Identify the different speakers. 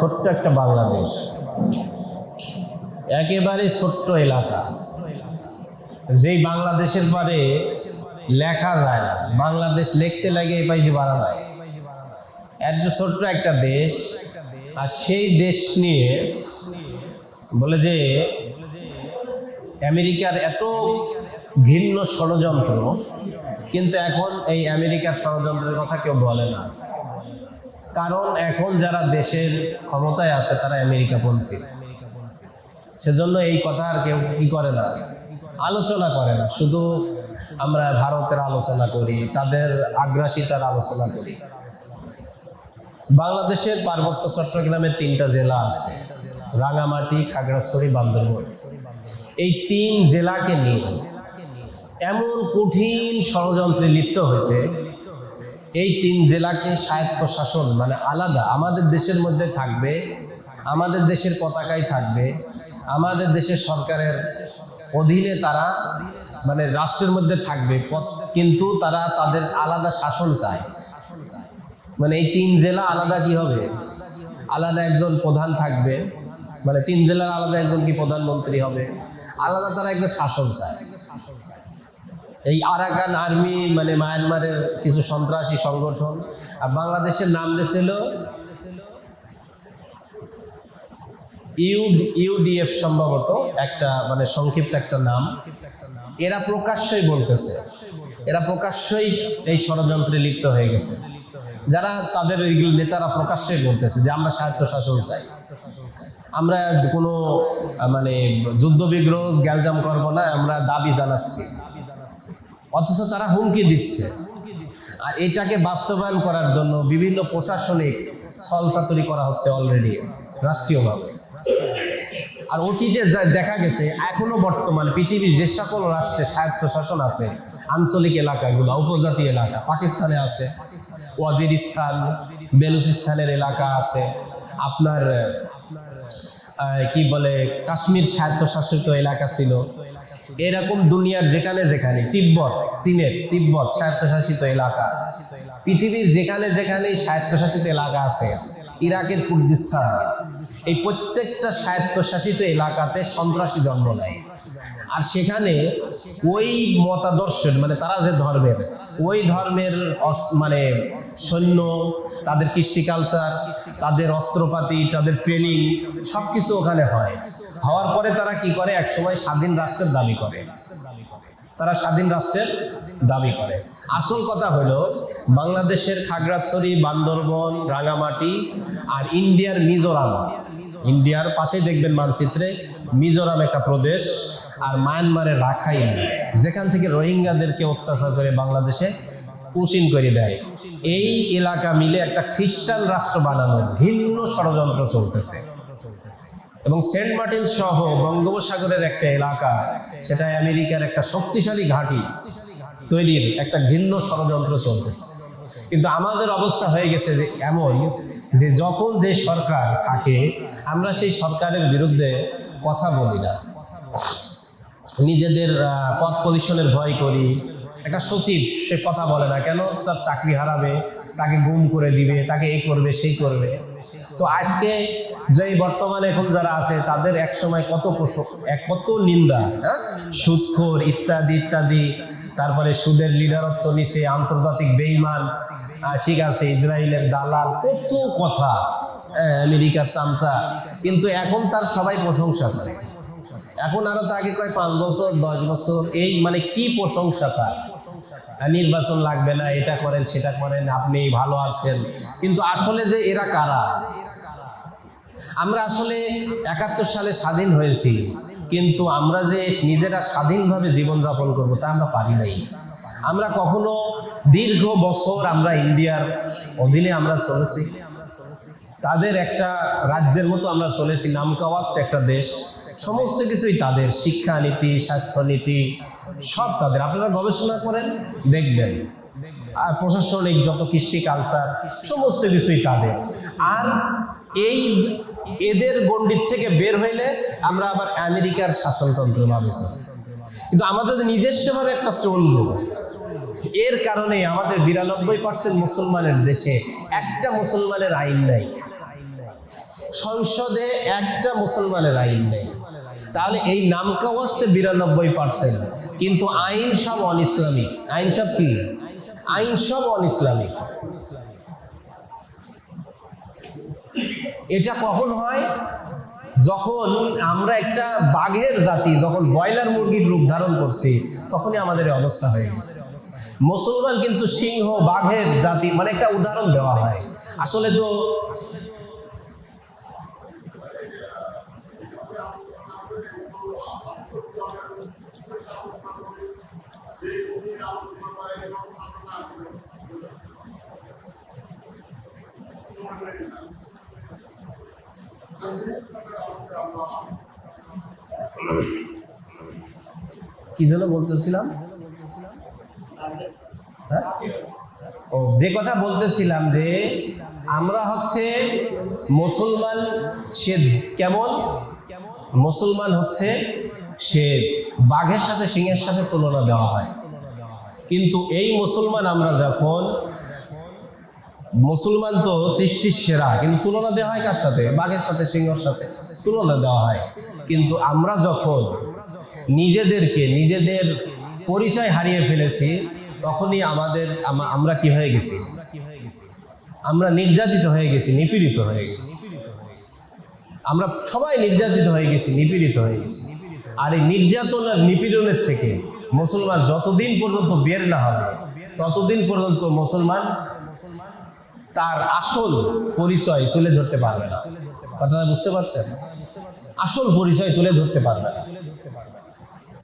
Speaker 1: ছোট্ট একটা বাংলাদেশ। একেবারে ছোট্ট এলাকা। যেই বাংলাদেশের পারে লেখা যায় না, বাংলাদেশ লিখতে লাগে এই পাশে বাড়া যায়। এত ছোট্ট একটা দেশ, আর সেই দেশ নিয়ে বলে যে আমেরিকার এত ঘৃণ্য ষড়যন্ত্র, কিন্তু এখন এই আমেরিকার ষড়যন্ত্রের কথা কেউ বলে না। কারণ এখন যারা দেশের ক্ষমতায় আছে, তারা আমেরিকাপন্থী। সেজন্য এই কথা আর কেউ কি করে না, আলোচনা করে না। শুধু আমরা ভারতের আলোচনা করি, তাদের আগ্রাসিতার আলোচনা করি। বাংলাদেশের পার্বত্য চট্টগ্রামের তিনটা জেলা আছে, রাঙামাটি, খাগড়াছড়ি, বান্দরবন। এই তিন জেলাকে নিয়ে এমন কঠিন ষড়যন্ত্রে লিপ্ত হয়েছে এই তিন জেলাকে স্বায়ত্ত শাসন মানে আলাদা। আমাদের দেশের মধ্যে থাকবে, আমাদের দেশের পতাকায় থাকবে, আমাদের দেশের সরকারের অধীনে তারা মানে রাষ্ট্রের মধ্যে থাকবে কিন্তু তারা তাদের আলাদা শাসন চায়। মানে এই তিন জেলা আলাদা কি হবে? আলাদা একজন প্রধান থাকবে মানে তিন জেলার আলাদা একজন কি প্রধানমন্ত্রী হবে? আলাদা তারা একটা শাসন চায়। এই আরাকান আর্মি মানে মায়ানমারের কিছু সন্ত্রাসী সংগঠন। আর বাংলাদেশের নাম দিয়েছিল ইউ ইউডিএফ সম্ভবত একটা মানে সংক্ষিপ্ত একটা নাম। এরা প্রকাশ্যই বলতেছে। এরা প্রকাশ্যই এই ষড়যন্ত্রে লিপ্ত হয়ে গেছে। যারা তাদের নেতারা প্রকাশ্যই বলতেছে যে আমরা স্বায়ত্ত শাসন চাই। আমরা কোনো মানে যুদ্ধ বিগ্রহ গ্যালজাম করব না, আমরা দাবি জানাচ্ছি। অথচ তারা হুমকি দিচ্ছে। আর এটাকে বাস্তবায়ন করার জন্য বিভিন্ন প্রশাসনিক ছলচাতুরি করা হচ্ছে অলরেডি রাষ্ট্রীয়ভাবে। আর অতীতে দেখা গেছে, এখনও বর্তমান পৃথিবীর যে সকল রাষ্ট্রে স্বায়ত্তশাসন আছে, আঞ্চলিক এলাকাগুলো, উপজাতি এলাকা, পাকিস্তানে আছে, ওয়াজিরিস্তান, বেলুচিস্তানের এলাকা আছে, আপনার কি বলে, কাশ্মীর স্বায়ত্তশাসিত এলাকা ছিল এরকম দুনিয়ার যেখানে যেখানে, তিব্বত, চীনের তিব্বত, স্বায়ত্তশাসিত এলাকা। পৃথিবীর যেখানে যেখানে স্বায়ত্তশাসিত এলাকা আছে, ইরাকের কুর্দিস্তান। এই প্রত্যেকটা স্বায়ত্তশাসিত এলাকাতে সন্ত্রাসী জন্ম নেয়। আর সেখানে ওই মতাদর্শের মানে তারা যে ধর্মের, ওই ধর্মের মানে সৈন্য, তাদের কৃষ্টি কালচার তাদের অস্ত্রপাতি, তাদের ট্রেনিং সব কিছু ওখানে হয়। হওয়ার পরে তারা কি করে? একসময় স্বাধীন রাষ্ট্রের দাবি করে। তারা স্বাধীন রাষ্ট্রের দাবি করে। আসল কথা হলো, বাংলাদেশের খাগড়াছড়ি, বান্দরবন, রাঙামাটি আর ইন্ডিয়ার মিজোরাম। ইন্ডিয়ার পাশেই দেখবেন মানচিত্রে মিজোরাম একটা প্রদেশ আর মায়ানমারের রাখাইন। যেখান থেকে রোহিঙ্গাদেরকে অত্যাচার করে বাংলাদেশে উসিন করে দেয়। এই এলাকা মিলে একটা খ্রিস্টান রাষ্ট্র বানানোর ভিন্ন ষড়যন্ত্র চলতেছে। এবং সেন্ট মার্টিন সহ বঙ্গোপসাগরের একটা এলাকা সেটা আমেরিকার একটা শক্তিশালী ঘাঁটি তৈরির একটা ঘৃণ্য ষড়যন্ত্র চলতেছে। কিন্তু আমাদের অবস্থা হয়ে গেছে যে এমন যে যখন যে সরকার থাকে, আমরা সেই সরকারের বিরুদ্ধে কথা বলি না। নিজেদের পদ পজিশনের ভয় করি। একটা সচিব সে কথা বলে না কেন? তার চাকরি হারাবে, তাকে গুম করে দিবে, তাকে এই করবে, সেই করবে। তো আজকে যে বর্তমানে এখন যারা আছে, তাদের এক সময় কত কত নিন্দা হ্যাঁ? সুদখোর ইত্যাদি ইত্যাদি। তারপরে সুদের লিডারত্ব নিছে, আন্তর্জাতিক বেইমান। ঠিক আছে, ইসরায়েলের দালাল, কত কথা আমেরিকার চামচা। কিন্তু এখন তার সবাই প্রশংসা করে। এখন আরও তাকে কয়, পাঁচ বছর, দশ বছর, এই মানে কি প্রশংসা তার? নির্বাচন লাগবে না, এটা করেন, সেটা করেন, আপনি ভালো আছেন। কিন্তু আসলে যে এরা কারা? আমরা আসলে একাত্তর সালে স্বাধীন হয়েছি, কিন্তু আমরা যে নিজেরা স্বাধীনভাবে জীবনযাপন করব তা আমরা পারি নাই। আমরা কখনো দীর্ঘ বছর আমরা ইন্ডিয়ার অধীনে আমরা চলেছি। তাদের একটা রাজ্যের মতো আমরা চলেছি, নামকাওয়াস্ত একটা দেশ। সমস্ত কিছুই তাদের, শিক্ষানীতি, স্বাস্থ্যনীতি, সব তাদের। আপনারা গবেষণা করেন, দেখবেন। আর প্রশাসনিক যত কৃষ্টি কালচার, সমস্ত কিছুই তাদের। আর এই এদের গণ্ডির থেকে বের হইলে আমরা আবার আমেরিকার শাসনতন্ত্র ভাবে চলি। কিন্তু আমাদের নিজস্বভাবে একটা চলবো এর কারণে আমাদের বিরানব্বই পার্সেন্ট মুসলমানের দেশে একটা মুসলমানের আইন নাই। সংসদে একটা মুসলমানের আইন নেই। তাহলে এই নামকা ওয়াস্তে বিরানব্বই পার্সেন্ট কিন্তু আইন সব অন ইসলামিক আইন সব কি? আইন সব অন ইসলামিক এটা কখন হয়? যখন আমরা একটা বাঘের জাতি, যখন ব্রয়লার মুরগির রূপ ধারণ করছি, তখনই আমাদের অবস্থা হয়ে গেছে। মুসলমান কিন্তু সিংহ, বাঘের জাতি মানে একটা উদাহরণ দেওয়া হয়। আসলে তো কি যেন বলতেছিলাম হ্যাঁ? ও যে কথা বলতেছিলাম যে আমরা হচ্ছে মুসলমান সে কেমন মুসলমান হচ্ছে সে বাঘের সাথে সিংহের সাথে তুলনা দেওয়া হয়। কিন্তু এই মুসলমান আমরা যখন, মুসলমান তো সৃষ্টির সেরা, কিন্তু তুলনা দেওয়া হয় কার সাথে? বাঘের সাথে, সিংহর সাথে তুলনা দেওয়া হয়। কিন্তু আমরা যখন নিজেদেরকে, নিজেদের পরিচয় হারিয়ে ফেলেছি, তখনই আমাদের, আম- আমরা কি হয়ে গেছি? আমরা নির্যাতিত হয়ে গেছি, নিপীড়িত হয়ে গেছি। আমরা সবাই নির্যাতিত হয়ে গেছি, নিপীড়িত হয়ে গেছি। আর এই নির্যাতন আর নিপীড়নের থেকে মুসলমান যতদিন পর্যন্ত বের না হবে, ততদিন পর্যন্ত মুসলমান তার আসল পরিচয় তুলে ধরতে পারবে না। কথাটা বুঝতে পারছেন? আসল পরিচয় তুলে ধরতে পারবে না।